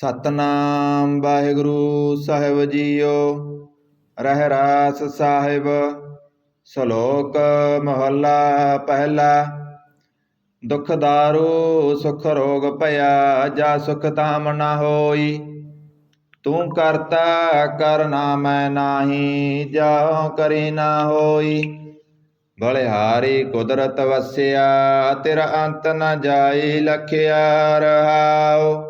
ਸਤਨਾਮ ਵਾਹਿਗੁਰੂ ਸਾਹਿਬ JIO. ਰਹਿ ਰਾਸ ਸਾਹਿਬ, ਸ਼ਲੋਕ ਮਹੱਲਾ ਪਹਿਲਾ। ਦੁਖ ਦਾਰੂ, ਸੁਖ ਰੋਗ ਭਇਆ, ਜਾ ਸੁਖ ਤਾਮ ਨਾ ਹੋਈ। ਤੂੰ ਕਰਤਾ ਕਰਨਾ ਮੈਂ ਨਾਹੀ ਜਾਉ ਕਰੀ ਨਾ ਹੋਈ। ਬਲਿਹਾਰੀ ਕੁਦਰਤ ਵਸਿਆ, ਤੇਰਾ ਅੰਤ ਨਾ ਜਾਈ, ਲਖਿਆ ਰਹਾਓ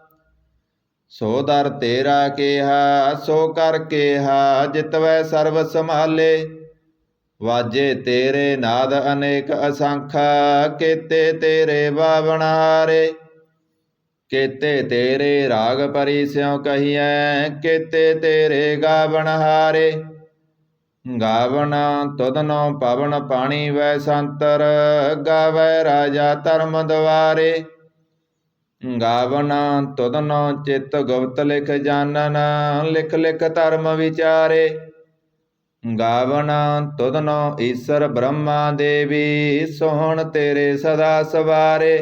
ਸੋ ਦਰ ਤੇਰਾ ਕਿਹਾ, ਸੋ ਕਰ ਕਿਹਾ ਜਿਤਵੈ ਸਰਬ ਸੰਭਾਲੇ। ਵਾਜੇ ਤੇਰੇ ਨਾਦ ਅਨੇਕ ਅਸੰਖ, ਕੀਤੇ ਤੇਰੇ ਬਾਵਣਾਰੇ ਕੇਤੇ ਤੇਰੇ ਰਾਗ ਪਰੀ ਸਿਉ ਕਹੀਐ, ਕੀਤੇ ਤੇਰੇ ਗਾਵਣ ਹਾਰੇ। ਗਾਵਣ ਤੁਧਨੋ ਪਵਨ ਪਾਣੀ ਵੈ ਸੰਤਰ, ਗਾਵੈ ਰਾਜਾ ਧਰਮ ਦਵਾਰੇ ਗਾਵਨ ਤੁਧਨੋ ਚਿਤ ਗੁਪਤ ਲਿਖ ਜਾਣਨ ਲਿਖ ਲਿਖ ਧਰਮ ਵਿਚਾਰੇ। ਗਾਵਨ ਤੁਧਨੋ ਈਸ਼ਰ ਬ੍ਰਹਮਾ ਦੇਵੀ, ਸੋਹਣ ਤੇਰੇ ਸਦਾ ਸਵਾਰੇ।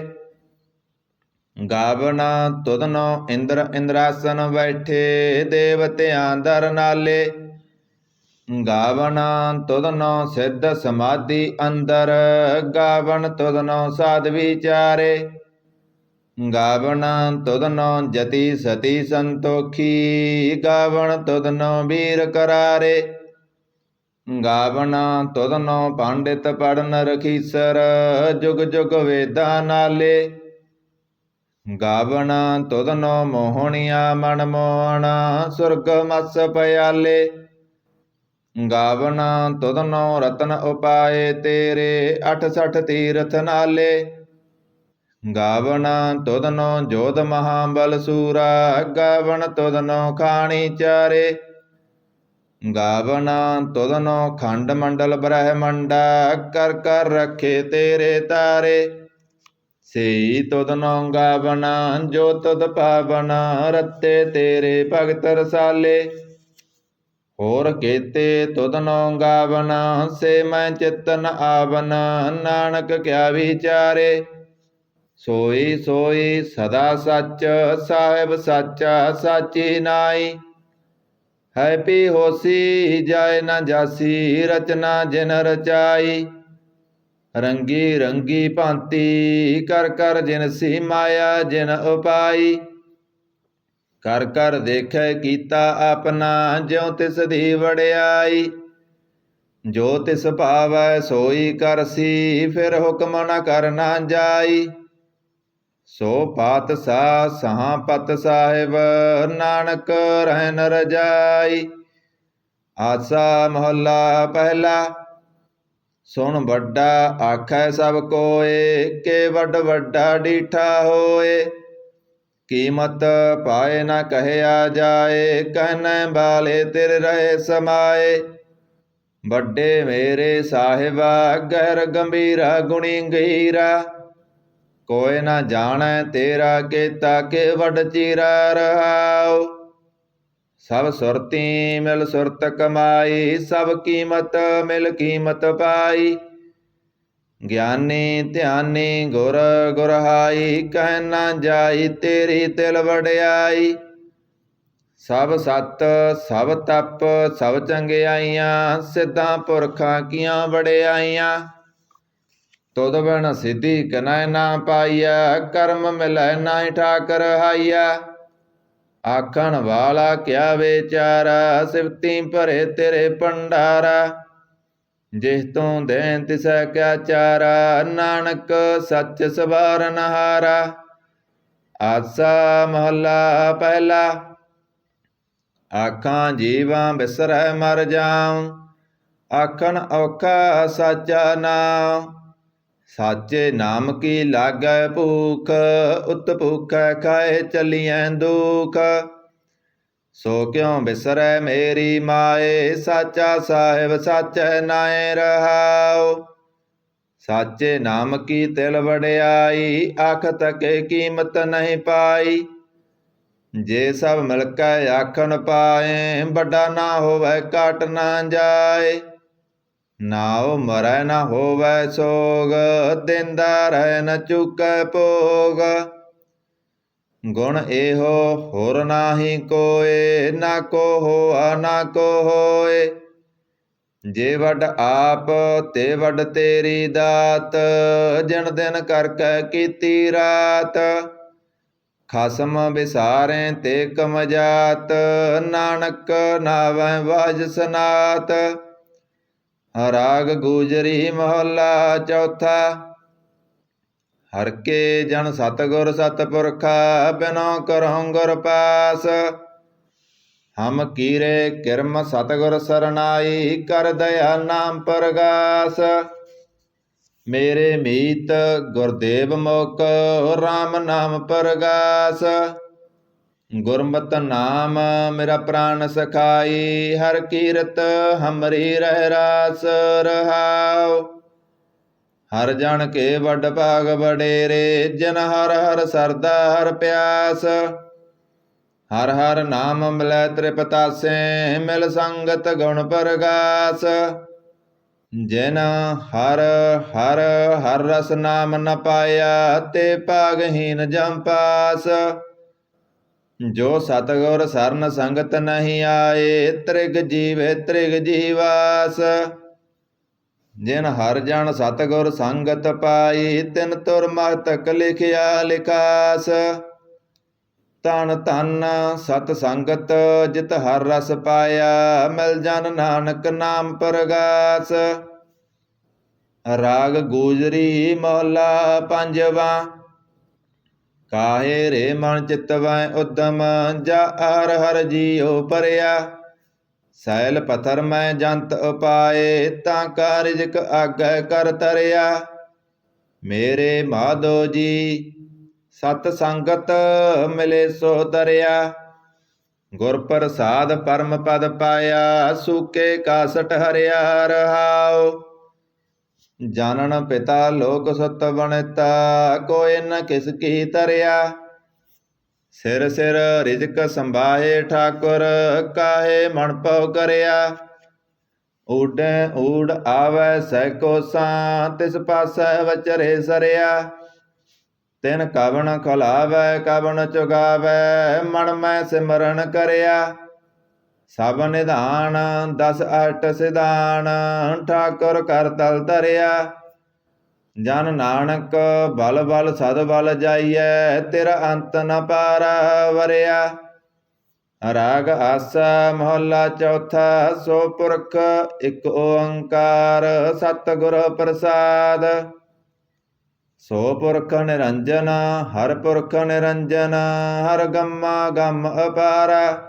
ਗਾਵਨ ਤੁਧਨੋ ਇੰਦਰ ਇੰਦਰਾਸਨ ਬੈਠੇ, ਦੇਵਤਿਆਂ ਦਰ ਨਾਲੇ। ਗਾਵਨ ਤੁਧਨੋ ਸਿੱਧ ਸਮਾਧੀ ਅੰਦਰ, ਗਾਵਨ ਤੁਧਨੋ ਸਾਧ ਵਿਚਾਰੇ। ਗਾਵਨ ਤੁਧਨੋ ਜਤੀ ਸਤੀ ਸੰਤੋਖੀ ਗਾਵਨ ਤੁਧਨੋ ਵੀਰ ਕਰਾਰੇ ਗਾਵਨ ਤੁਧਨੋ ਪੰਡਿਤ ਪੜਨ ਰਖੀਸਰ ਜੁਗ ਜੁਗ ਵੇਦਾਂ ਨਾਲੇ ਗਾਵਨ ਤੁਧਨੋ ਮੋਹਣੀਆ ਮਨ ਮੋਹਣ ਸੁਰਗ ਮਸ ਪਿਆਲੇ ਗਾਵਨ ਤੁਧਨੋ ਰਤਨ ਉਪਾਏ ਤੇਰੇ 68 ਤੀਰਥ ਨਾਲੇ ਗਾਵਨ ਤੁਧਨੋ ਜੋਧ ਮਹਾਬਲ ਸੂਰਾ ਗਾਵਨ ਤੁਧਨੋ ਖਾਣੀ ਚਾਰੇ। ਗਾਵਨ ਤੁਧਨੋ ਖੰਡ ਮੰਡਲ ਬ੍ਰਹਮੰਡਾ, ਕਰ ਕਰ ਰਖੇ ਤੇਰੇ ਤਾਰੇ। ਸਈ ਤੁਧਨੋ ਗਾਵਨ ਜੋ ਤੁਧ ਪਾਵਨਾ ਰਤੇ ਤੇਰੇ ਭਗਤ ਰਸਾਲੇ। ਹੋਰ ਕੀਤੇ ਤੁਧਨੋ ਗਾਵਣਾ, ਸੇ ਮੈਂ ਚਿਤਨ ਆਵਨ ਨਾਨਕ ਕਿਆ ਵਿਚਾਰੇ। ਸੋਈ ਸੋਈ ਸਦਾ ਸੱਚ, ਸਾਹਿਬ ਸਾਚਾ, ਸਾਚੀ ਨਾਈ। ਹੈ ਪੀ ਹੋਸੀ, ਜਾਇ ਨਾ ਜਾਸੀ, ਰਚਨਾ ਜਿਨ ਰਚਾਈ। ਰੰਗੀ ਰੰਗੀ ਭਾਂਤੀ, ਕਰ ਕਰ ਜਿਨ ਸੀ ਮਾਇਆ ਜਿਨ ਉਪਾਈ। ਕਰ ਕਰ ਦੇਖੈ ਕੀਤਾ ਆਪਣਾ, ਜਿਉ ਤਿਸ ਦੀ ਵੜਿਆਈ ਜੋ ਤਿਸ ਭਾਵੈ ਸੋਈ ਕਰਸੀ, ਫਿਰ ਹੁਕਮ ਨ ਕਰਨਾ ਜਾਈ। ਸੋ ਪਾਤ ਪਾਤਸ਼ਾਹ ਸਹਾ ਪਤ ਸਾਹਿਬ, ਨਾਨਕ ਰਹਿਨ ਰਜਾਈ ਆਸਾ ਮਹੱਲਾ ਪਹਿਲਾ, ਸੁਣ ਵੱਡਾ ਆਖੈ ਸਭ ਕੋਏ, ਕੇ ਵੱਡ ਵੱਡਾ ਡੀਠਾ ਹੋਏ। ਕੀਮਤ ਪਾਏ ਨਾ ਕਹਿਆ ਜਾਏ, ਕਹਿਨੈ ਬਾਲੇ ਤੇਰੇ ਰਹੇ ਸਮਾਏ। ਵੱਡੇ ਮੇਰੇ ਸਾਹਿਬਾ, ਗਹਿਰ ਗੰਭੀਰਾ ਗੁਣੀ ਗਹੀਰਾ ਕੋਇ ਨਾ ਜਾਣੈ ਤੇਰਾ ਕੀਤਾ ਕੇ ਵੱਡ ਚੀਰਾ ਰਹਾਉ। ਸਭ ਸੁਰਤੀ ਮਿਲ ਸੁਰਤ ਕਮਾਈ, ਸਭ ਕੀਮਤ ਮਿਲ ਕੀਮਤ ਪਾਈ। ਗਿਆਨੀ ਧਿਆਨੀ ਗੁਰ ਗੁਰਹਾਈ, ਕਹਿ ਨਾ ਜਾਈ ਤੇਰੀ ਤਿਲ ਵੜਿਆਈ ਸਭ ਸਤ, ਸਭ ਤਪ, ਸਭ ਚੰਗਿਆਈਆਂ, ਸਿੱਧਾਂ ਪੁਰਖਾਂ ਕੀਆਂ ਵੜਿਆਈਆਂ ਤੁਧ ਬਿਨ ਸਿੱਧੀ ਕਨੈ ਨਾ ਪਾਈਆ ਕਰਮ ਮਿਲੈ ਨਾਹੀ ਠਾਕਰ ਹਾਈਆ ਆਖਣ ਵਾਲਾ ਕਿਆ ਵਿਚਾਰਾ ਸਿਫਤੀ ਭਰੇ ਤੇਰੇ ਭੰਡਾਰਾ ਜਿਸ ਤੋਂ ਦੇਨ ਤਿਸੈ ਕਿਆ ਚਾਰਾ ਨਾਨਕ ਸੱਚ ਸਵਾਰਨ ਹਾਰਾ ਆਸਾ ਮਹੱਲਾ ਪਹਿਲਾ, ਆਖਾਂ ਜੀਵਾਂ ਬਿਸਰੈ ਮਰ ਜਾਉ। ਆਖਣ ਔਖਾ ਸਾਚਾ ਨਾਮ ਸਾਚੇ ਨਾਮ ਕੀ ਲਾਗੈ ਭੂਖ, ਉਤ ਭੂਖੈ ਖਾਏ ਚਲੀਐ ਦੁਖ। ਸੋ ਕਿਉ ਬਿਸਰੈ ਮੇਰੀ ਮਾਏ, ਸਾਚਾ ਸਾਹਿਬ ਸਾਚੈ ਨਾਏ ਰਹਾਉ। ਸਾਚੇ ਨਾਮ ਕੀ ਤਿਲ ਵਡਿਆਈ, ਆਖ ਤਕੇ ਕੀਮਤ ਨਹੀਂ ਪਾਈ। ਜੇ ਸਭ ਮਿਲ ਕੇ ਆਖਣ ਪਾਏ, ਵੱਡਾ ਨਾ ਹੋਵੇ ਘਟ ਨਾ ਜਾਏ। ਨਾਉ ਮਰੈ ਨਾ ਹੋਵੇ ਸੋਗ, ਦਿੰਦਾ ਰਹਿ ਨ ਚੁਕੈ ਭੋਗ। ਗੁਣ ਇਹੋ, ਹੋਰ ਨਾਹੀ ਕੋਏ, ਨਾ ਕੋ ਹੋਆ ਨਾ ਕੋ ਹੋਏ ਜੇ ਵੱਡ ਆਪ, ਤੇ ਵੱਡ ਤੇਰੀ ਦਾਤ ਜਿਨ ਦਿਨ ਕਰਕੇ ਕੀਤੀ ਰਾਤ। ਖਸਮ ਵਿਸਾਰੇ ਤੇ ਕਮਜਾਤ, ਨਾਨਕ ਨਾਵੈ ਵਾਜ ਸਨਾਤ। ਰਾਗ ਗੂਜਰੀ ਮਹੱਲਾ ਚੌਥਾ। ਹਰ ਕੇ ਜਨ ਸਤਗੁਰ ਸਤਪੁਰਖਾ, ਬਿਨੋ ਕਰਹੁ ਗੁਰ ਪਾਸ। ਹਮ ਕੀਰੇ ਕਿਰਮ ਸਤਗੁਰ ਸਰਨਾਈ ਕਰ ਦਇਆ ਨਾਮ ਪ੍ਰਗਾਸ। ਮੇਰੇ ਮੀਤ ਗੁਰਦੇਵ ਮੋਕ RAM ਨਾਮ ਪ੍ਰਗਾਸ। ਗੁਰਮਤਿ ਨਾਮ ਮੇਰਾ ਪ੍ਰਾਨ ਸਖਾਈ, ਹਰ ਕੀਰਤ ਹਮਰੀ ਰਹਿ ਰਾਸ ਰਹਾਉ। ਹਰ ਜਨ ਕੇ ਵੱਡ ਭਾਗ ਵਡੇਰੇ, ਜਨ ਹਰ ਹਰ ਸਰਦਾ ਹਰ ਪਿਆਸ। ਹਰ ਹਰ ਨਾਮ ਮਿਲੈ ਤ੍ਰਿਪਤਾਸੇ, ਮਿਲ ਸੰਗਤ ਗੁਣ ਪਰਗਾਸ। ਜਿਨ ਹਰ ਹਰ ਹਰ ਰਸ ਨਾਮ ਨ ਪਾਇਆ, ਤੇ ਭਾਗਹੀਨ ਜਮਪਾਸ ਜੋ ਸਤਗੁਰ ਸਰਨ ਸੰਗਤ ਨਹੀਂ ਆਏ, ਤ੍ਰਿਗ ਜੀਵੇ ਤ੍ਰਿਗ ਜੀਵਾਸ। ਜਿਨ ਹਰ ਜਨ ਸਤਗੁਰ ਸੰਗਤ ਪਾਈ, ਤਿਨ ਤੁਰ ਮਹਤਕ ਲਿਖਿਆ ਲਿਖਾਸ। ਤਨ ਤਨ ਸਤ ਸੰਗਤ ਜਿਤ ਹਰ ਰਸ ਪਾਇਆ, ਮਿਲ ਜਨ ਨਾਨਕ ਨਾਮ ਪ੍ਰਗਾਸ। ਰਾਗ ਗੂਜਰੀ ਮਹਲਾ ਪੰਜਵਾ। ਕਾਹੇ ਰੇ ਮਨ ਚਿਤਵੈ ਉਦਮ, ਜਾ ਹਰ ਹਰ ਜੀਉ ਪਰਿਆ। ਸੈਲ ਪਥਰ ਮੈਂ ਜੰਤ ਉਪਾਏ, ਤਾਂ ਕਾ ਰਿਜਕ ਆਗੈ ਕਰ ਤਰਿਆ। ਮੇਰੇ ਮਾਧੋ ਜੀ, ਸਤ ਸੰਗਤ ਮਿਲੇ ਸੋ ਦਰਿਆ। ਗੁਰ ਪ੍ਰਸਾਦ ਪਰਮ ਪਦ ਪਾਇਆ, ਸੂਕੇ ਕਾਸਟ ਹਰਿਆ ਰਹਾਓ ਜਾਣਨ ਪਿਤਾ ਲੋਕ ਸਤ ਬਣਤਾ ਕੋਇ ਨ ਕਿਸ ਕੀ ਤਰਿਆ। ਸਿਰ ਸਿਰ ਰਿਜਕ ਸੰਭਾਏ ਠਾਕੁਰ, ਕਾਹੇ ਮਨ ਪਉ ਕਰਿਆ। ਊਡੈ ਊੜ ਆਵੈ ਸੈ ਕੋਸਾਂ ਤਿਸ ਪਾਸੈ ਵਚਰੇ ਸਰਿਆ। ਤਿਨ ਕਵਣ ਖਲਾਵੈ, ਕਵਣ ਚੁਗਾਵੈ, ਮਨ ਮੈਂ ਸਿਮਰਨ ਕਰਿਆ। ਸਭ ਨਿਧਾਨ, ਦਸ ਅਟ ਸਿਧਾਨ, ਠਾਕੁਰ ਕਰ ਤਲ ਧਰਿਆ। ਜਨ ਨਾਨਕ ਬਲ ਬਲ ਸਦ ਬਲ ਜਾਈਐ, ਤੇਰਾ ਅੰਤ ਨ ਪਾਰ ਵਰਿਆ। ਰਾਗ ਆਸਾ ਮਹੱਲਾ ਚੌਥਾ, ਸੋ ਪੁਰਖ ਇੱਕ ਓੰਕਾਰ, ਸਤਿਗੁਰ ਪ੍ਰਸਾਦ। ਸੋ ਪੁਰਖ ਨਿਰੰਜਨ, ਹਰ ਪੁਰਖ ਨਿਰੰਜਨ, ਹਰ ਗੰਮਾ ਗਮ ਅਪਾਰਾ।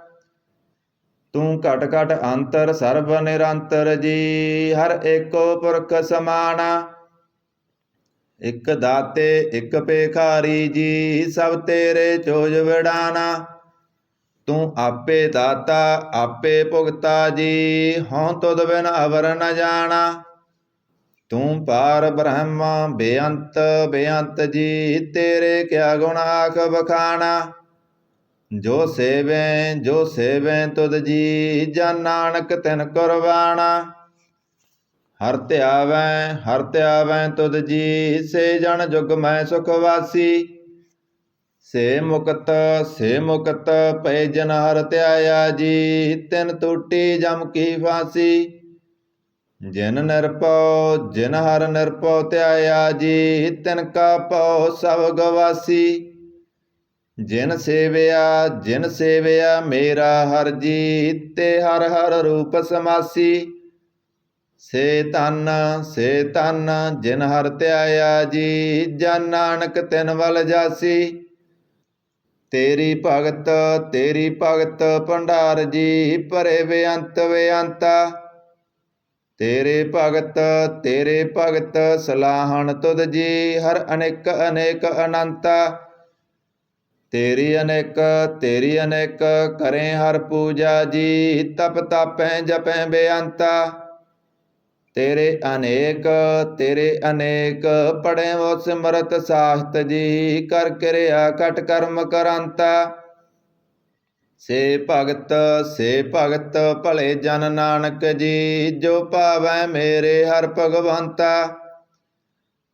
ਤੂੰ ਘਟ ਘਟ ਅੰਤਰ ਸਰਬ ਨਿਰੰਤਰ ਜੀ, ਹਰ ਏਕੋ ਪੁਰਖ ਸਮਾਨਾ ਇਕ ਦਾਤੇ, ਇਕ ਪੇਖਾਰੀ ਜੀ, ਸਭ ਤੇਰੇ ਚੋਜ ਵਿਡਾਨਾ ਤੂੰ ਆਪੇ ਦਾਤਾ, ਆਪੇ ਭੁਗਤਾ ਜੀ, ਹਉ ਤੁਧ ਬਿਨ ਅਵਰ ਨ ਜਾਣਾ। ਤੂੰ ਪਾਰ ਬ੍ਰਹਮ, ਬੇਅੰਤ ਬੇਅੰਤ ਜੀ, ਤੇਰੇ ਕਿਆ ਗੁਣ ਆਖ ਬਖਾਣਾ ਜੋ ਸੇਵੈ, ਜੋ ਸੇਵੇਂ ਤੁਧ ਜੀ ਜਨ ਨਾਨਕ ਤਿਨ ਕੁਰਬਾਨਾ ਹਰ ਧਿਆਵੈ ਹਰ ਧਿਆਵੈ ਤੁਧ ਜੀ, ਸੇ ਜਨ ਜੁਗ ਮੈਂ ਸੁਖ ਵਾਸੀ। ਸੇ ਮੁਕਤ ਸੇ ਮੁਕਤ, ਪੈ ਜਨ ਹਰ ਧਿਆਇਆ ਜੀ, ਤਿਨ ਟੂਟੀ ਜਮ ਕੀ ਫਾਸੀ। ਜਿਨ ਨਿਰਪਉ ਜਿਨ ਹਰ ਨਿਰਪਉ ਧਿਆਇਆ ਜੀ, ਤਿਨ ਕਾ ਪਉ ਸਭ ਗਵਾਸੀ। ਜਿਨ ਸੇਵਿਆ ਜਿਨ ਸੇਵਿਆ ਮੇਰਾ ਹਰ ਜੀ ਤੇ ਹਰ ਹਰ ਰੂਪ ਸਮਾਸੀ। ਸੇ ਤਨ ਸੇ ਤਨ ਜਿਨ ਹਰ ਧਿਆਇਆ ਜੀ, ਜਨ ਨਾਨਕ ਤਿਨ ਵਲ ਜਾਸੀ। ਤੇਰੀ ਭਗਤ ਤੇਰੀ ਭਗਤ ਭੰਡਾਰ ਜੀ, ਭਰੇ ਬੇਅੰਤ ਬੇਅੰਤਾ। ਤੇਰੇ ਭਗਤ ਤੇਰੇ ਭਗਤ ਸਲਾਹਣ ਤੁਧ ਜੀ, ਹਰ ਅਨੇਕ ਅਨੇਕ ਅਨੰਤਾ। ਤੇਰੀ ਅਨੇਕ ਤੇਰੀ ਅਨੇਕ ਕਰੇ ਹਰ ਪੂਜਾ ਜੀ, ਤਪ ਤਾਪੈ ਜਪੈ ਬੇਅੰਤਾ। ਤੇਰੇ ਅਨੇਕ ਤੇਰੇ ਅਨੇਕ ਪੜੈ ਵੋ ਸਿਮਰਤ ਸਾਹਤ ਜੀ, ਕਰ ਕਿਰਿਆ ਕਟ ਕਰਮ ਕਰੰਤਾ। ਸੇ ਭਗਤ ਸੇ ਭਗਤ ਭਲੇ ਜਨ ਨਾਨਕ ਜੀ, ਜੋ ਭਾਵੈ ਮੇਰੇ ਹਰ ਭਗਵੰਤਾ।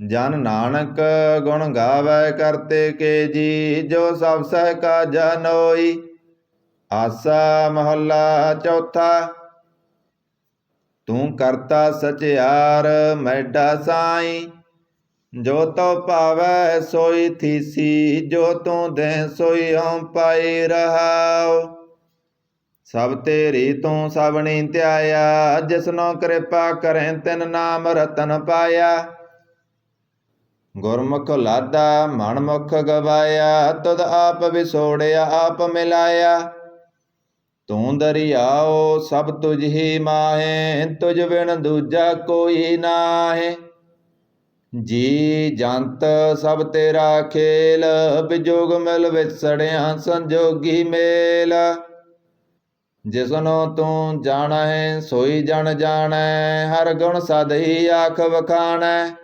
ਜਨ ਨਾਨਕ ਗੁਣ ਗਾਵੇ ਕਰਤੇ ਕੇ ਜੀ, ਜੋ ਸਭ ਸਹਿ ਕਾ ਜਨੋਈ ਆਸਾ ਮਹੱਲਾ ਚੌਥਾ, ਤੂੰ ਕਰਤਾ ਸਚਿਆਰ, ਮੈਡਾ ਸਾਈ। ਜੋ ਤੋ ਭਾਵੈ ਸੋਈ ਥੀਸੀ, ਜੋ ਤੂੰ ਦੇ ਸੋਈ ਹਉ ਪਾਈ ਰਹਾਉ। ਸਭ ਤੇਰੀ ਤੂੰ ਸਭਨੀ ਧਿਆਇਆ ਜਿਸਨੋ ਕਿਰਪਾ ਕਰੇ ਤਿਨ ਨਾਮ ਰਤਨ ਪਾਇਆ। ਗੁਰਮੁਖ ਲਾਦਾ, ਮਨਮੁਖ ਗਵਾਇਆ, ਤੁਧ ਆਪ ਵਿਸੋੜਿਆ ਆਪ ਮਿਲਾਇਆ। ਤੂੰ ਦਰਿਆਓ, ਸਭ ਤੁਝ ਹੀ ਮਾਹੇ, ਤੁਝ ਬਿਨ ਦੂਜਾ ਕੋਈ ਨਾਹੇ। ਜੀ ਜੰਤ, ਸਭ ਤੇਰਾ ਖੇਲ, ਬਿਜੋਗ ਮਿਲ ਵਿਛੜਿਆ, ਸੰਜੋਗੀ ਮੇਲ। ਜਿਸਨੋ ਤੂੰ ਜਾਣੈ, ਸੋਈ ਜਨ ਜਾਣੈ, ਹਰ ਗੁਣ ਸਦਈ ਆਖ ਵਖਾਣੈ।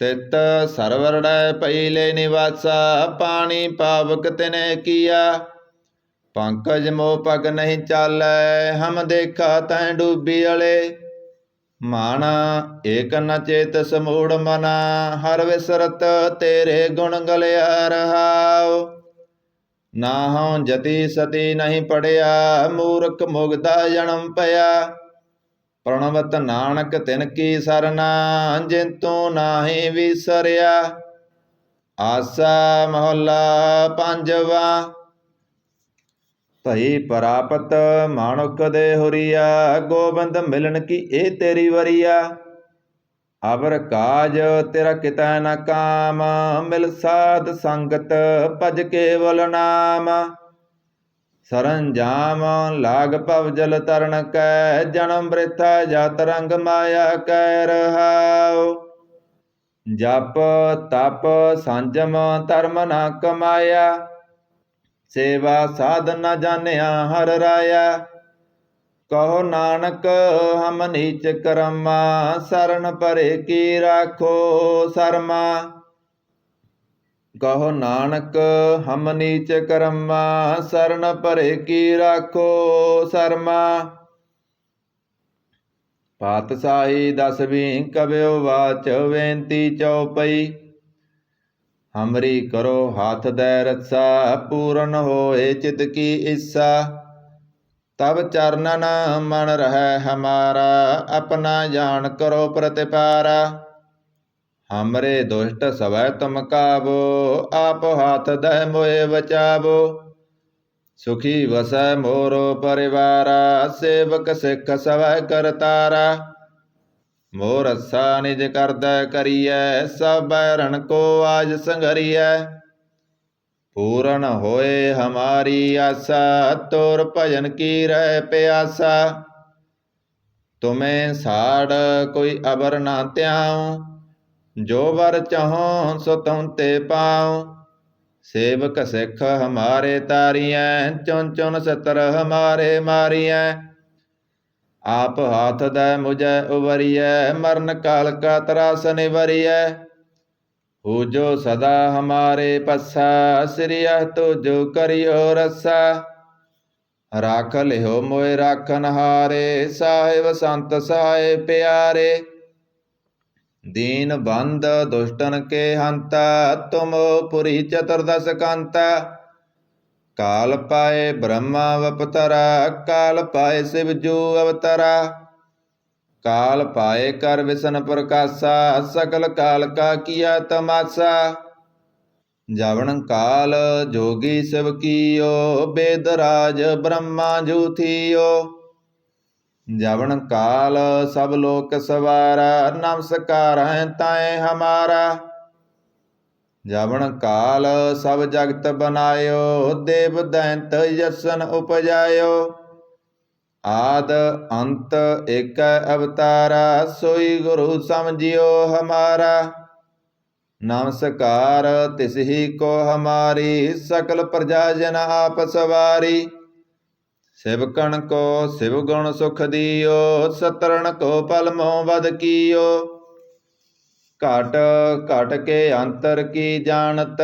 ਤਿਤ ਸਰਵਰੜੈ ਪਹਿਲੇ ਨਿਵਾਸਾ, ਪਾਣੀ ਪਾਵਕ ਤਿਨੇ ਕੀਆ। ਪੰਕਜ ਮੋ ਪਗ ਨਹੀਂ ਚਾਲੈ, ਹਮ ਦੇਖਾ ਤੈ ਡੂਬੀ ਅਲੇ। ਮਾਣਾ, ਏਕ ਨ ਚੇਤ ਸਮੂੜ ਮਨਾ, ਹਰ ਵਿਸਰਤ ਤੇਰੇ ਗੁਣ ਗਲਿਆ ਰਹਾਉ। ਨਾ ਹਉ ਜਤੀ ਸਤੀ ਨਹੀਂ ਪੜਿਆ, ਮੂਰਖ ਮੁਗਦਾ ਜਨਮ ਪਿਆ। ਪ੍ਰਣਵਤ ਨਾਨਕ ਤਿਨ ਕੀ ਸਰਨਾ, ਜਿੰਤੂ ਨਾਹੀ ਵਿਸਰਿਆ। ਆਸਾ ਮਹੱਲਾ ਪੰਜਵਾ। ਭਈ ਪ੍ਰਾਪਤ ਮਾਨੁਕ ਦੇ ਹੁਰੀਆ, ਗੋਬਿੰਦ ਮਿਲਣ ਕੀ ਇਹ ਤੇਰੀ ਵਰੀਆ। ਅਬਰ ਕਾਜ ਤੇਰਾ ਕਿਤਾ ਨ ਕਾਮ, ਮਿਲ ਸਾਧ ਸੰਗਤ ਭਜ ਕੇਵਲ ਨਾਮ। ਸਰੰਜਾਮ ਲਾਗ ਭਵ ਜਲ ਤਰਨ ਕੈ, ਜਨਮ ਬ੍ਰਿਥਾ ਜਤ ਰੰਗ ਮਾਇਆ ਕੈ ਰਹਾਉ। ਜਪ, ਤਪ, ਸੰਜਮ, ਧਰਮ ਨਾ ਕਮਾਇਆ। ਸੇਵਾ ਸਾਧ ਨਾ ਜਾਣਿਆ ਹਰ ਰਾਇਆ। ਕਹੋ ਨਾਨਕ, ਹਮ ਨੀਚ ਕਰਮਾ, ਸਰਨ ਪਰੇ ਕੀ ਰਾਖੋ ਸਰਮਾ। ਕਹੋ ਨਾਨਕ, ਹਮ ਨੀਚ ਕਰਮਾ, ਸਰਨ ਪਰੇ ਕੀ ਰਾਖੋ ਸਰਮਾ। ਪਾਤਸ਼ਾਹੀ ਦਸਵੀਂ ਕਬਿਓ ਵਾਚ, ਬੇਨਤੀ ਚਉਪਈ। ਹਮਰੀ ਕਰੋ ਹੱਥ ਦੈ ਰੱਸਾ, ਪੂਰਨ ਹੋਏ ਚਿਤ ਕੀ ਇੱਛਾ ਤਬ ਚਰਨਨ ਮਨ ਰਹਿ ਹਮਾਰਾ, ਆਪਣਾ ਜਾਣ ਕਰੋ ਪ੍ਰਤਿਪਾਰਾ। ਹਮਰੇ ਦੁਸ਼ਟ ਸਵੈ ਤੁਮ ਕਾਬੋ ਆਪ ਹਾਥ ਦੈ ਮੋਏ ਬਚਾਵੋ ਸੁਖੀ ਵਸੈ ਮੋਰੋ ਪਰਿਵਾਰਾ ਸੇਵਕ ਸਿੱਖ ਸਵੈ ਕਰਤਾਰਾ ਮੋਰ ਰੱਸਾ ਨਿਜ ਕਰਦਾ ਕਰੀਐ ਸਭ ਬੈਰਨ ਕੋ ਆਜ ਸੰਗਰੀਐ ਪੂਰਨ ਹੋਏ ਹਮਾਰੀ ਆਸਾ ਤੋਰ ਭਜਨ ਕੀ ਰਹਿ ਪਿਆਸਾ ਤੁਮੇ ਸਾੜ ਕੋਈ ਅਬਰ ਨਾ ਧਿਆਉ ਜੋ ਵਰ ਚਾਹੋ, ਸੋ ਤੁਮ ਤੇ ਪਾਉ। ਸੇਵਕ ਸਿੱਖ ਹਮਾਰੇ ਤਾਰੀਐ ਚੁਨ ਚੁਨ ਸਤਰ ਹਮਾਰੇ ਮਾਰੀਐ। ਆਪ ਹਾਥ ਦੈ ਮੁਝੈ ਉਵਰੀਐ, ਮਰਨ ਕਾਲ ਕਾ ਤਰਾਸ ਨਿਵਰੀਐ। ਹੋ ਜੋ ਸਦਾ ਹਮਾਰੇ ਪੱਸਾ ਸ੍ਰੀਆ ਤੋ ਜੋ ਕਰਿਓ ਰਸਾ। ਰਾਖ ਲਿਓ ਮੋਇ ਰਾਖਨ ਹਾਰੇ ਸਾਹਿਬ ਸੰਤ ਸਹਾਇ ਪਿਆਰੇ। ਦੀਨ ਬੰਦ ਦੁਸ਼ਟਨ ਕੇ ਹੰਤਾ, ਤੁਮ ਪੁਰੀ ਚਤੁਰਦਸ ਕੰਤਾ। ਕਾਲ ਪਾਏ ਬ੍ਰਹਮਾ ਵਪਤਰਾ, ਕਾਲ ਪਾਏ ਸਿਵ ਜੂ ਅਵਤਰਾ। ਕਾਲ ਪਾਏ ਕਰ ਵਿਸ਼ਨ ਪ੍ਰਕਾਸ਼ਾ, ਸਕਲ ਕਾਲ ਕਾ ਕੀਆ ਤਮਾਸਾ। ਜਵਨ ਕਾਲ ਜੋਗੀ ਸਿਵ ਕੀਓ, ਬੇਦ ਰਾਜ ਬ੍ਰਹਮਾ ਜੂਥੀਓ ਜਵਨ ਕਾਲ ਸਭ ਲੋਕ ਸਵਾਰਾ, ਨਮਸਕਾਰ ਹੈ ਤਾਏ ਹਮਾਰਾ। ਜਵਨ ਕਾਲ ਸਭ ਜਗਤ ਬਨਾਇਓ, ਦੇਵ ਦੈਂਤ ਯਸਨ ਉਪਜਾਇਓ। ਆਦ ਅੰਤ ਏਕ ਅਵਤਾਰਾ, ਸੋਈ ਗੁਰੂ ਸਮਝਿਓ ਹਮਾਰਾ। ਨਮਸਕਾਰ ਤਿਸ ਹੀ ਕੋ ਹਮਾਰੀ, ਸਕਲ ਪ੍ਰਜਾ ਜਨ ਆਪ ਸਵਾਰੀ। ਸਿਵਕਣ ਕੋ, ਸਿਵ ਗੁਣ ਸੁਖ ਦਿਓ, ਸਤਰਣ ਕੋ ਪਲ ਮੋਹ ਵਦ ਕੀਓ। ਘਟ ਘਟ ਕੇ ਅੰਤਰ ਕੀ ਜਾਣਤ,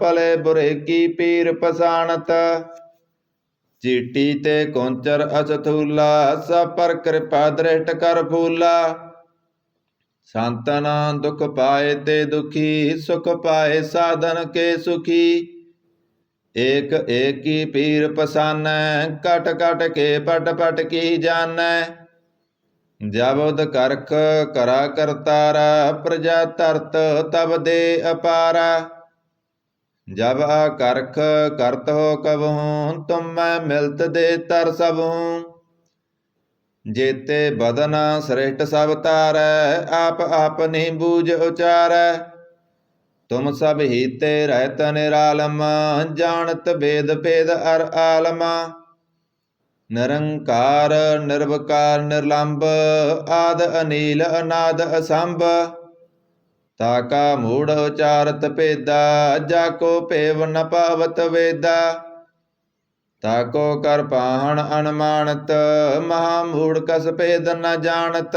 ਭਲੇ ਬੁਰੇ ਕੀ ਪੀਰ ਪਸਾਣਤ ਚੀਟੀ ਤੇ ਕੌਂਚਰ ਅਸਥੂਲਾ, ਸਭ ਪਰ ਕਿਰਪਾ ਦ੍ਰਿਸ਼ਟ ਕਰ ਫੂਲਾ। ਸੰਤਨ ਦੁਖ ਪਾਏ ਤੇ ਦੁਖੀ, ਸੁਖ ਪਾਏ ਸਾਧਨ ਕੇ ਸੁਖੀ। ਏਕ ਏਕੀ ਪੀਰ ਪਸਾਨੈ, ਕਟ ਕਟ ਕੇ ਪਟ ਪਟ ਕੀ ਜਾਣੈ? ਜਬ ਉਦ ਕਰਖ ਕਰਾ ਕਰਤਾਰਾ, ਪ੍ਰਜਾ ਤਰਤ ਤਬ ਦੇ ਅਪਾਰਾ। ਜਬ ਆ ਕਰਖ ਕਰਤ ਹੋ ਕਬਹੂ, ਤੁਮ ਮੈਂ ਮਿਲਤ ਦੇ ਤਰ ਸਭੂ। ਜੇਤੇ ਬਦਨ ਸ੍ਰਿਸ਼ਟ ਸਭ ਤਾਰੈ, ਆਪ ਆਪਨੀ ਬੂਝ ਉਚਾਰੈ। ਤੁਮ ਸਭ ਹੀਤੇ ਰਹਿਤ ਨਿਰਾਲਮ ਜਾਣਤ ਬੇਦ ਭੇਦ ਅਰ ਆਲਮ। ਨਿਰੰਕਾਰ, ਨਿਰਵਕਾਰ ਨਿਰਲੰਭ ਆਦ ਅਨੀਲ, ਅਨਾਦ ਅਸੰਭ। ਤਾਕਾ ਮੂੜ ਉਚਾਰਤ ਭੇਦਾ, ਜਾ ਕੋ ਭੇਵ ਨ ਪਾਵਤ ਵੇਦਾ। ਤਾਕੋ ਕਰ ਪਾਹਣ ਅਨਮਾਨਤ, ਮਹਾ ਮੂੜ ਕਸ ਭੇਦ ਨ ਜਾਣਤ।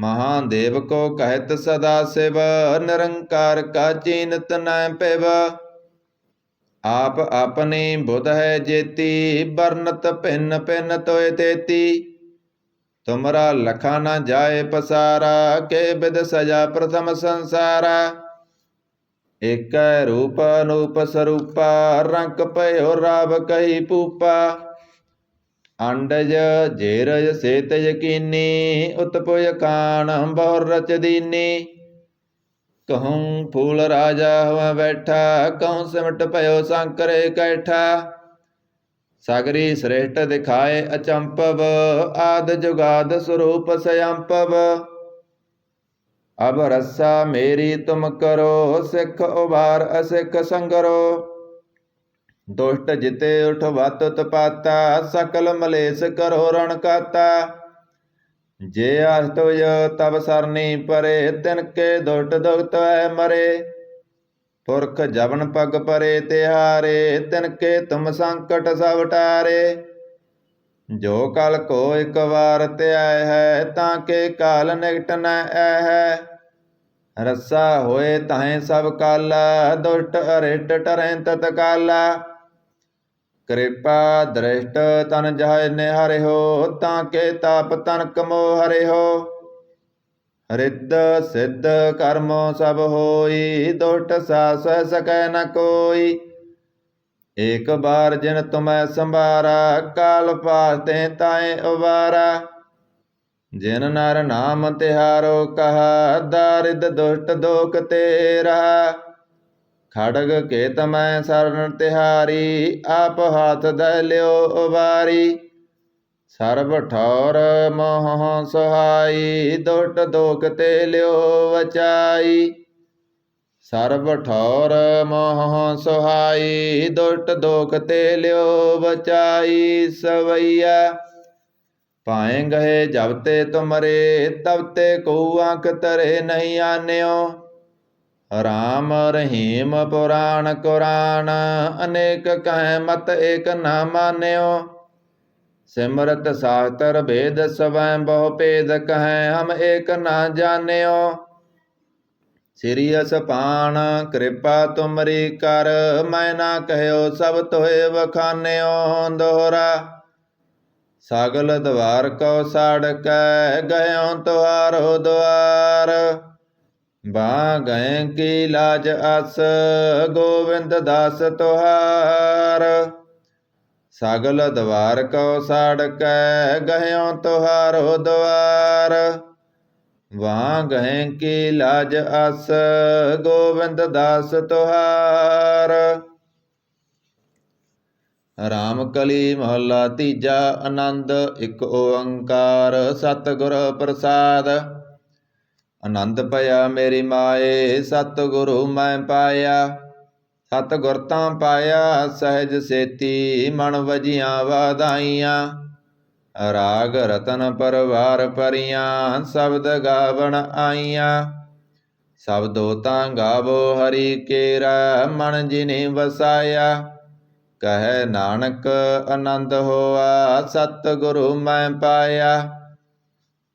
ਮਹਾਦੇਵ ਕੋ ਕਹਿਤ ਸਦਾ ਸਿਵ, ਨਿਰੰਕਾਰ ਕਾ ਚੀਨਤ ਨ ਪਿਵ। ਆਪ ਆਪਣੀ ਬੁਧ ਹੈ ਜੇਤੀ ਬਰਨਤ ਭਿੰਨ ਭਿੰਨ ਤੋਏ ਤੇਤੀ। ਤੁਮਰਾ ਲਖਾ ਨਾ ਜਾਏ ਪਸਾਰਾ, ਕੇ ਬਿਦ ਸਜਾ ਪ੍ਰਥਮ ਸੰਸਾਰਾ। ਏਕੈ ਰੂਪ ਅਨੂਪ ਸਰੂਪਾ, ਰੰਗ ਭਇਓ ਰਾਵ ਕਹੀ ਪੂਪਾ ਅੰਡਜ ਜੇਰਜ ਸੇਤ ਯਕੀਨੀ ਉਤਪੁਜ ਕਾਣ ਬਹੁ ਰਚ ਦੀਨੀ। ਕਹੂੰ ਫੂਲ ਰਾਜਾ ਹਵਾ ਬੈਠਾ, ਕਹੂੰ ਸਿਮਟ ਭਇਓ ਸੰਕਰੇ ਕੈਠਾ। ਸਗਰੀ ਸ੍ਰੇਸ਼ਟ ਦਿਖਾਏ ਅਚੰਪਵ, ਆਦ ਜੁਗਾਦ ਸਰੂਪ ਸਯੰਪਵ। ਅਬ ਰਸਾ ਮੇਰੀ ਤੁਮ ਕਰੋ, ਸਿੱਖ ਉਬਾਰ ਅਸਿੱਖ ਸੰਗਰੋ। ਦੁਸ਼ਟ ਜਿਤੇ ਉਠ ਵਤ ਤਪਾਤਾ, ਸਕਲ ਮਲੇਸ ਕਰੋ ਰਣ ਕਾਤਾ। ਜੇ ਆਸ ਤਬ ਸਰਨੀ ਪਰੇ, ਤਿਨ ਕੇ ਦੁਸ਼ਟ ਦੁਖਤ ਹੈ ਮਰੇ। ਪੁਰਖ ਜਵਨ ਪਗ ਪਰੇ ਤਿਹਾਰੇ, ਤਿਨ ਕੇ ਤੁਮ ਸੰਕਟ ਸਭ ਟਾਰੇ। ਜੋ ਕਲ ਕੋ ਇਕ ਵਾਰ ਧਿਆਇ ਹੈ, ਤਾਂ ਕੇ ਕਾਲ ਨਿਕਟ ਨ ਐ ਹੈ। ਰੱਸਾ ਹੋਏ ਤਾਹੇ ਸਭ ਕਾਲਾ, ਦੁਸ਼ਟ ਅਰਿਟ ਟਰੈ ਤਤ ਕਿਰਪਾ ਦ੍ਰਿਸ਼ਟ ਤਨ ਜਹ ਨਿਹਰਿਓ ਤਾਂ ਕੇ ਤਾਪ ਤਨ ਕਮੋ ਹਰਿਓ ਰਿੱਧ ਸਿੱਧ ਕਰਮੋ ਸਭ ਹੋਈ, ਦੁਸ਼ਟ ਸਾਸ ਸਕੈ ਨ ਕੋਈ। ਏਕ ਬਾਰ ਜਿਨ ਤੁਮੈ ਸੰਭਾਰਾ, ਕਾਲ ਪਾਤੇ ਤਾਏ ਉਬਾਰਾ ਜਿਨ ਨਰ ਨਾਮ ਤਿਹਾਰੋ ਕਹਾ ਦਾਰਿਦ ਦੁਸ਼ਟ ਦੋਖ ਤੇਰਾ। ਖੜਗ ਕੇ ਮੈਂ ਸਰਨ ਤਿਹਾਰੀ, ਆਪ ਹੱਥ ਦੇ ਲਿਓ ਵਾਰੀ। ਸਰਬ ਠੌਰ ਮੋਹ ਸੁਹਾਈ, ਦੁਟ ਦੋਖ ਤੇ ਲਿਓ ਵਚਾਈ। ਸਰਬ ਠੌਰ ਮੋਹ ਸੁਹਾਈ, ਦੁਟ ਦੋਖ ਤੇ ਲਿਓ ਵਚਾਈ। ਸਵਈਆ ਪਾਏ ਗਏ ਜਬ ਤੇ ਤੁਮਰੇ, ਤਬ ਤੇ ਕੋ ਆਂਖ ਤਰੇ ਨਹੀਂ ਆਨਿਓ। ਰਾਮ ਰਹੀਮ ਪੁਰਾਣ ਕੁਰਾਨ, ਅਨੇਕ ਕਹਿ ਮਤ ਏਕ ਨਾ ਮਾਨਿਓ। ਸਿਮਰਤ ਸਾਸਤਰ ਭੇਦ ਸਵੈ ਬਹੁ ਭੇਦ ਕਹੈ, ਹਮ ਏਕ ਨਾ ਜਾਣਿਓ। ਸ੍ਰੀ ਅਸਪਾਨ, ਕਿਰਪਾ ਤੁਮਰੀ ਕਰ, ਮੈਂ ਨਾ ਕਹਿਓ ਸਭ ਤੋਏ ਵਖਾਨਿਓ ਦੋਹਰਾ। ਸਗਲ ਦਵਾਰ ਕੋ ਸਾੜਕੈ ਗਇਓ ਤੁਹਾਰੋ ਦੁਆਰ। ਬਾ ਗਏ ਕੀ ਲਾਜ ਅਸ, ਗੋਵਿੰਦ ਦਾਸ ਤੁਹਾਰ। ਸਗਲ ਦਵਾਰ ਕੋ ਸਾੜਕੈ ਗਇਓ ਤੁਹਾਰੋ ਦੁਆਰ ਵਾਂ ਗਏ ਕੀ ਲਾਜ ਅਸ, ਗੋਵਿੰਦ ਦਾਸ ਤੁਹਾਰ। ਰਾਮ ਕਲੀ ਮਹੱਲਾ ਤੀਜਾ ਆਨੰਦ, ਇੱਕ ਓੰਕਾਰ ਸਤਿਗੁਰ ਪ੍ਰਸਾਦ। ਆਨੰਦ ਭਇਆ ਮੇਰੀ ਮਾਏ, ਸਤਿਗੁਰੂ ਮੈਂ ਪਾਇਆ। ਸਤਿਗੁਰ ਤਾਂ ਪਾਇਆ, ਸਹਿਜ ਸੇਤੀ ਮਨ ਵਜੀਆਂ ਵਾਧਾਈਆਂ। ਰਾਗ ਰਤਨ ਪਰਵਾਰ ਪਰੀਆਂ, ਸ਼ਬਦ ਗਾਵਣ ਆਈਆਂ। ਸ਼ਬਦੋ ਤਾਂ ਗਾਵੋ ਹਰੀ ਕੇਰਾ, ਮਨ ਜਿਨੇ ਵਸਾਇਆ। ਕਹੈ ਨਾਨਕ ਆਨੰਦ ਹੋਆ, ਸਤਿਗੁਰੂ ਮੈਂ ਪਾਇਆ।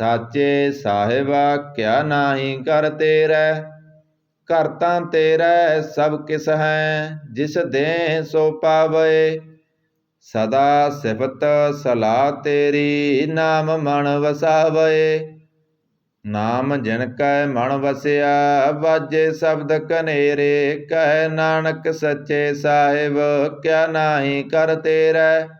ਸਾਚੇ ਸਾਹਿਬਾ ਕਿਆ ਨਾਹੀ ਕਰ ਤੇਰਾ ਘਰ ਤਾਂ ਤੇਰਾ ਸਭ ਕਿਸ ਹੈ, ਜਿਸ ਦੇ ਸੋ ਪਾਵੇ। ਸਦਾ ਸਿਫਤ ਸਲਾਹ ਤੇਰੀ ਨਾਮ ਮਨ ਵਸਾਵੇ। ਨਾਮ ਜਿਨ ਕੈ ਮਨ ਵਸਿਆ, ਵਾਜੇ ਸ਼ਬਦ ਕਨੇਰੇ ਕਹਿ ਨਾਨਕ ਸੱਚੇ ਸਾਹਿਬ ਕਿਆ ਨਾਹੀ ਕਰ ਤੇਰਾ।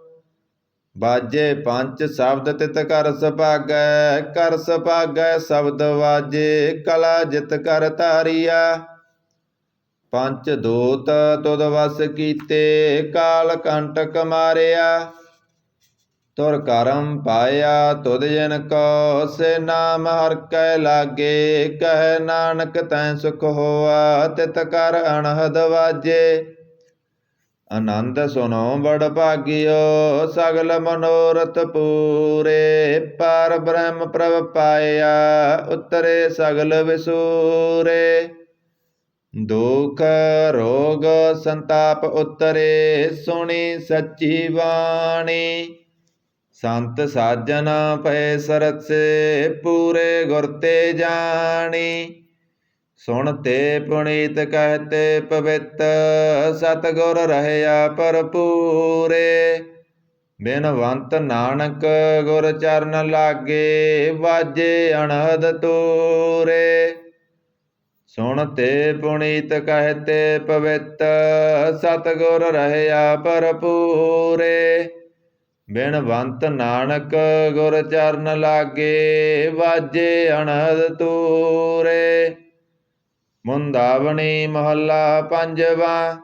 ਬਾਜੇ ਪੰਜ ਸ਼ਬਦ ਤਿਤ ਕਰ ਸੁਭਾਗੈ ਕਰ ਸੁਭਾਗੈ ਸ਼ਬਦ ਵਾਜੇ, ਕਲਾ ਜਿਤ ਕਰ ਧਾਰੀਆ। ਪੰਜ ਦੂਤ ਤੁਧ ਵਸ ਕੀਤੇ, ਕਾਲ ਕੰਟਕ ਮਾਰਿਆ। ਤੁਰ ਕਰਮ ਪਾਇਆ ਤੁਦ ਜਨ ਕੋ, ਸੇ ਨਾਮ ਹਰ ਕੈ ਲਾਗੇ, ਕਹਿ ਨਾਨਕ ਤੈ ਸੁਖ ਹੋਆ, ਤਿਤ ਕਰ ਅਨਹਦ ਵਾਜੇ। ਆਨੰਦ ਸੁਨੋ ਬੜ ਭਾਗਿਓ, ਸਗਲ ਮਨੋਰਥ ਪੂਰੇ। ਪਰ ਬ੍ਰਹਮ ਪ੍ਰਭ ਪਾਇਆ, ਉਤਰੇ ਸਗਲ ਵਿਸੂਰੇ। ਦੁਖ, ਰੋਗ, ਸੰਤਾਪ ਉਤਰੇ, ਸੁਣੀ ਸੱਚੀ ਬਾਣੀ। ਸੰਤ ਸਾਜਨ ਪਏ ਸਰਸੇ ਪੂਰੇ ਗੁਰ ਤੇ ਜਾਣੀ। ਸੁਣ ਤੇ ਪੁਨੀਤ ਕਹਤੇ ਪਵਿੱਤ, ਸਤਗੁਰ ਰਹਿਆ ਭਰਪੂਰੇ। ਬਿਨਵੰਤ ਨਾਨਕ ਗੁਰ ਚਰਨ ਲਾਗੇ ਵਾਜੇ ਅਣਹਦ ਤੂਰੇ। ਸੁਣ ਤੇ ਪੁਨੀਤ ਕਹਤੇ ਪਵਿੱਤ, ਸਤਗੁਰ ਰਹਿਆ ਭਰਪੂਰੇ। ਬਿਨਵੰਤ ਨਾਨਕ ਗੁਰ ਚਰਨ ਲਾਗੇ ਵਾਜੇ ਅਣਹਦ ਤੂਰੇ। ਮੁੰਦਾਵਣੀ ਮਹੱਲਾ ਪੰਜਵਾ।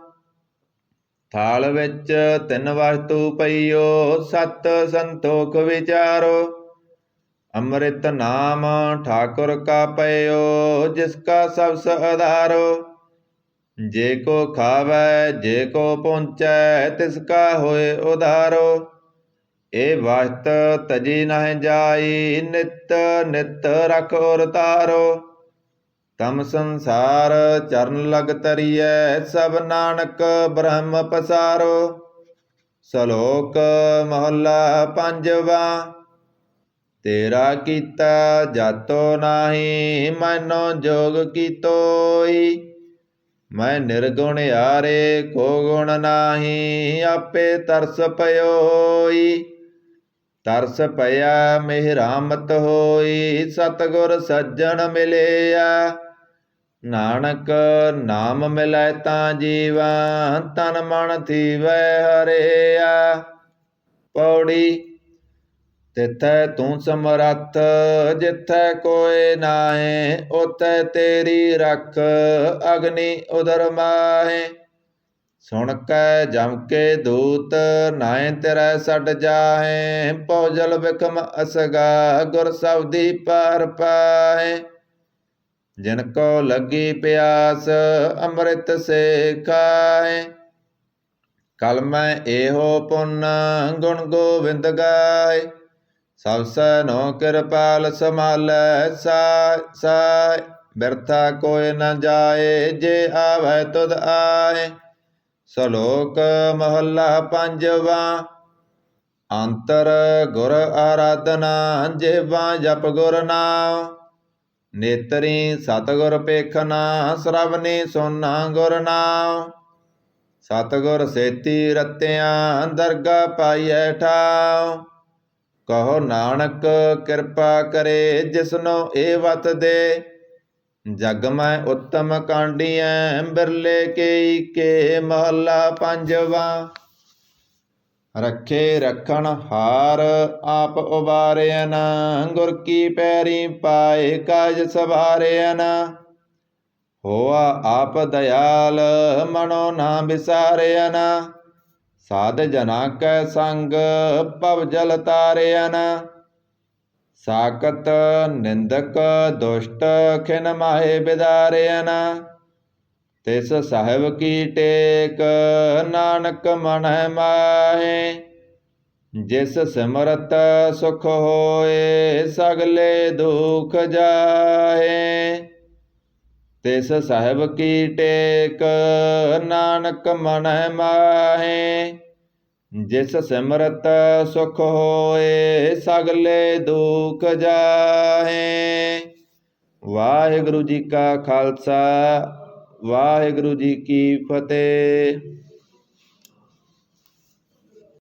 ਥਾਲ ਵਿੱਚ ਤਿੰਨ ਵਸਤੂ ਪਈਓ, ਸਤ ਸੰਤੋਖ ਵਿਚਾਰੋ। ਅੰਮ੍ਰਿਤ ਨਾਮ ਠਾਕੁਰ ਕਾ ਪਇਓ, ਜਿਸ ਕਾ ਸਬਸ ਆਧਾਰੋ ਜੇ ਕੋ ਖਾਵੈ, ਜੇ ਕੋ ਪਹੁੰਚੈ, ਤਿਸ ਕਾ ਹੋਏ ਉਧਾਰੋ। ਇਹ ਵਸਤ ਤਜੀ ਨਹਿ ਜਾਈ, ਨਿਤ ਨਿਤ ਰਖ ਔਰ ਤਮ ਸੰਸਾਰ ਚਰਨ ਲਗ ਤਰੀਐ, ਸਭ ਨਾਨਕ ਬ੍ਰਹਮ ਪਸਾਰੋ। ਸ਼ਲੋਕ ਮਹੱਲਾ ਪੰਜਵਾ, ਤੇਰਾ ਕੀਤਾ ਜਾਤੋ ਨਾਹੀ, ਮੈਨੋ ਜੋਗ ਕੀਤੋਈ। ਮੈਂ ਨਿਰਗੁਣ ਹਾਰੇ ਕੋ ਗੁਣ ਨਾਹੀ, ਆਪੇ ਤਰਸ ਪਇਓਈ। ਤਰਸ ਪਿਆ, ਮਿਹਰਾਮਤ ਹੋਈ, ਸਤਗੁਰ ਸੱਜਣ ਮਿਲਿਆ। ਨਾਨਕ ਨਾਮ ਮਿਲੈ ਤਾਂ ਜੀਵਾ ਤਨ ਮਨ ਥੀਵੈ ਹਰਿਆ। ਪੌੜੀ, ਤਿਥੈ ਤੂੰ ਸਮਰੱਥ, ਜਿਥੈ ਕੋਇ ਨਾਹੀ ਉਤੈ ਤੇਰੀ ਰਖ, ਅਗਨੀ ਉਦਰ ਮਾਹੇ। ਸੁਣ ਕੈ ਜਮ ਕੇ ਦੂਤ ਨਾਏ ਤੇਰੇ ਛੱਡ ਜਾਹੇ। ਪੌਜਲ ਬਿਕਮ ਅਸਗਾ, ਗੁਰ ਸਬਦੀ ਪਾਰ ਪਾਏ ਜਿਨ ਕੋ ਲੱਗੀ ਪਿਆਸ, ਅੰਮ੍ਰਿਤ ਸੇ ਖਾਏ ਕਲ ਮੈਂ ਇਹੋ ਪੁੰਨ ਗੁਣ ਗੋਬਿੰਦ ਗਾਏ। ਸਭ ਸੈ ਨੋ ਕਿਰਪਾਲ ਸਮਾਲੈ ਸਾਇ ਸਾਇ। ਬਿਰਥਾ ਕੋਇ ਨ ਜਾਏ, ਜੇ ਆਵੈ ਤੁਧ ਆਏ। ਸ਼ਲੋਕ ਮਹੱਲਾ ਪੰਜਵਾ। ਅੰਤਰ ਗੁਰ ਆਰਾਧਨਾ, ਜੇਵਾ ਜਪ ਗੁਰ ਨਾਮ ਨੇਤਰੀ ਸਤਗੁਰ ਪੇਖਨਾ ਸ਼ਰਵਨੀ ਸੋਨਾ ਗੁਰ ਨਾਮ ਸਤਗੁਰ ਸੇਤੀ ਰਤਿਆਂ ਦਰਗਾ ਪਾਈਐ ਠਾਉ। ਕਹੋ ਨਾਨਕ ਕਿਰਪਾ ਕਰੇ ਜਿਸਨੋ ਇਹ ਵਤ ਦੇ। ਜਗ ਮੈਂ ਉੱਤਮ ਕਾਂਡੀਐ ਬਿਰਲੇ ਕੇਈ ਕੇ ਮਹੱਲਾ ਪੰਜਵਾ। ਰੱਖੇ ਰਖਣ ਹਾਰ ਆਪ ਉਬਾਰਿਆਨ ਗੁਰ ਕੀ ਪੈਰੀ ਪਾਏ ਕਾਜ ਸਵਾਰਿਆਨ ਹੋਆ ਆਪ ਦਇਆਲ, ਮਨੋ ਨਾ ਵਿਸਾਰਿਆਨ ਸਾਧ ਜਨਾ ਕੈ ਸੰਗ, ਭਵ ਜਲ ਤਾਰਿਆਨ ਸਾਕਤ ਨਿੰਦਕ ਦੁਸ਼ਟ ਖਿਨ ਮਾਹੇ ਬਿਦਾਰਿਆਨ ਤਿਸ ਸਾਹਿਬ ਕੀ ਟੇਕ, ਨਾਨਕ ਮਨ ਮਾਹੇ। ਜਿਸ ਸਿਮਰਤ ਸੁਖ ਹੋਏ, ਸਗਲੇ ਦੁਖ ਜਾਹੇ। ਤਿਸ ਸਾਹਿਬ ਕੀ ਟੇਕ, ਨਾਨਕ ਮਨ ਮਾਹੇ। ਜਿਸ ਸਿਮਰਤ ਸੁਖ ਹੋਏ, ਸਗਲੇ ਦੁਖ ਜਾਹੇ। ਵਾਹਿਗੁਰੂ ਜੀ ਕਾ ਖਾਲਸਾ। ਵਾਹਿਗੁਰੂ ਜੀ ਕੀ ਫਤਿਹ।